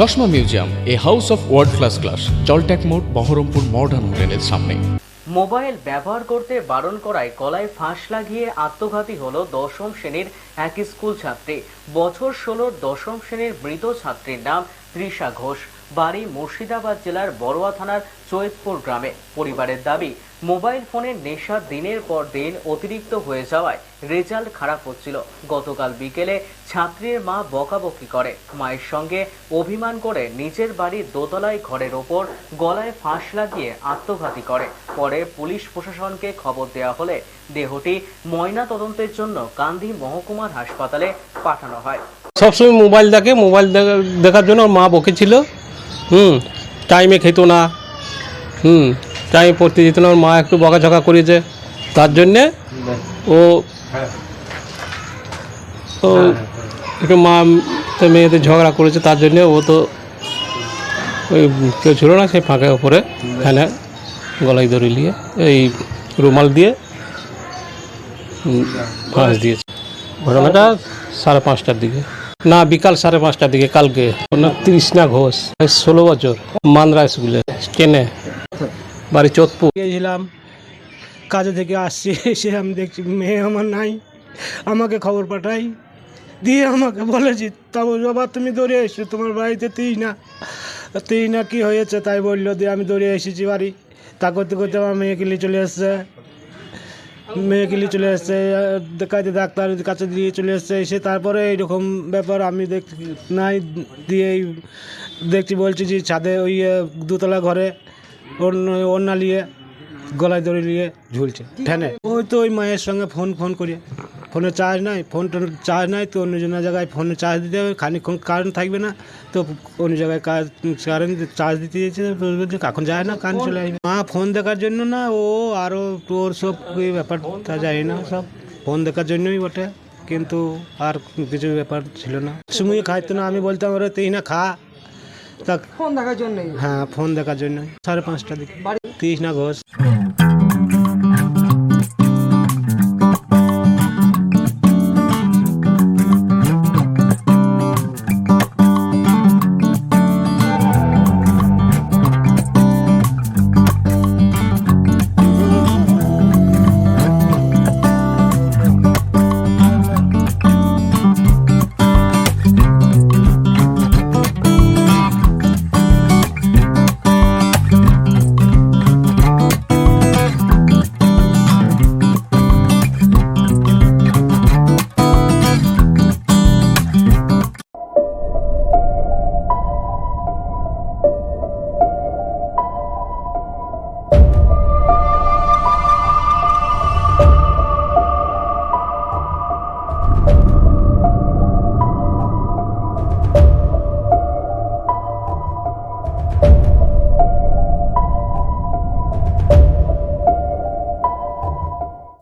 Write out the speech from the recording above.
চশমা museum, a house of world class class জলট্যাক মোড়, Baharampur modern হোটেলের সামনে। মোবাইল ব্যবহার করতে বারণ করায় গলায় ফাঁস লাগিয়ে আত্মঘাতী হলো দশম শ্রেণির এক স্কুল ছাত্রী। বছর ষোলোর দশম শ্রেণির মৃত ছাত্রীর নাম তৃষা ঘোষ। বাড়ি মুর্শিদাবাদ জেলার বড়ুয়া থানার চৈতপুর গ্রামে। পরিবারের দাবি, মোবাইল ফোনের নেশা দিনের পর দিন অতিরিক্ত হয়ে যাওয়ায় রেজাল্ট খারাপ হচ্ছিল। গতকাল বিকেলে ছাত্রীর মা বকাবকি করে। মায়ের সঙ্গে অভিমান করে নিজের বাড়ির দোতলায় ঘরের ওপর গলায় ফাঁস লাগিয়ে আত্মঘাতী করে। পরে পুলিশ প্রশাসনকে খবর দেওয়া হলে দেহটি ময়না তদন্তের জন্য কান্দি মহকুমার হাসপাতালে পাঠানো হয়। সবসময় মোবাইল দেখে, মোবাইল দেখার জন্য মা বকেছিল। হুম টাইমে খেত না। হুম টাইমে পড়তে যেত না ওর মা একটু বকাঝকা করেছে। তার জন্যে ও ও একটু মা তো মেয়েদের ঝগড়া করেছে তার জন্যে ও তো ওই কেউ ছিল না সেই ফাঁকে ওপরে ফ্যানে গলায় দড়ি নিয়ে এই রুমাল দিয়ে ফাঁস দিয়েছে। ঘটনাটা সাড়ে পাঁচটার দিকে। না, বিকাল সাড়ে পাঁচটার দিকে, কালকে। তৃষ্ণা ঘোষ ষোলো বছর, মান্দ্রা স্কুলে ট্রেনে বাড়ি চোদপুর গিয়েছিলাম, কাজে থেকে আসছি, এসে আমি দেখছি মেয়ে আমার নাই, আমাকে খবর পাঠাই, দিয়ে আমাকে বলেছি তবে বাবা তুমি দৌড়ে এসো, তোমার বাড়িতে তুই না তুই না কি হয়েছে? তাই বলল, দিয়ে আমি দৌড়ে এসেছি বাড়ি। তা করতে করতে আমার মেয়েকে নিয়ে চলে এসছে। মেয়েকে নিয়ে চলে এসছে কাজে ডাক্তার কাছে দিয়ে চলে এসছে, এসে তারপরে এইরকম ব্যাপার আমি দেখ নাই দিয়েই দেখছি, বলছি যে ছাদে ওই দুতলা ঘরে অন্য অন্য নিয়ে গলায় দড়ি নিয়ে ঝুলছে ফ্যানে ওই তো ওই মায়ের সঙ্গে ফোন ফোন করি। ফোনে চার্জ নাই ফোন টোন চার্জ নাই তো অন্য জনের জায়গায় ফোনে চার্জ দিতে হবে খানিকক্ষণ কারেন্ট থাকবে না তো অন্য জায়গায় কাজ কারেন্ট চার্জ দিতে দিয়েছে বলছে এখন যায় না কারেন্ট চলে আসবে। মা ফোন দেখার জন্য না ও আরও তোর সব এই ব্যাপারটা যায় না সব। ফোন দেখার জন্যই বটে কিন্তু আর কিছু ব্যাপার ছিল না। সময় খাইতো না আমি বলতাম ওরা তুই না খা। তা ফোন দেখার জন্যই? হ্যাঁ ফোন দেখার জন্য সাড়ে পাঁচটার দিকে। তিরিশ না ঘোষ।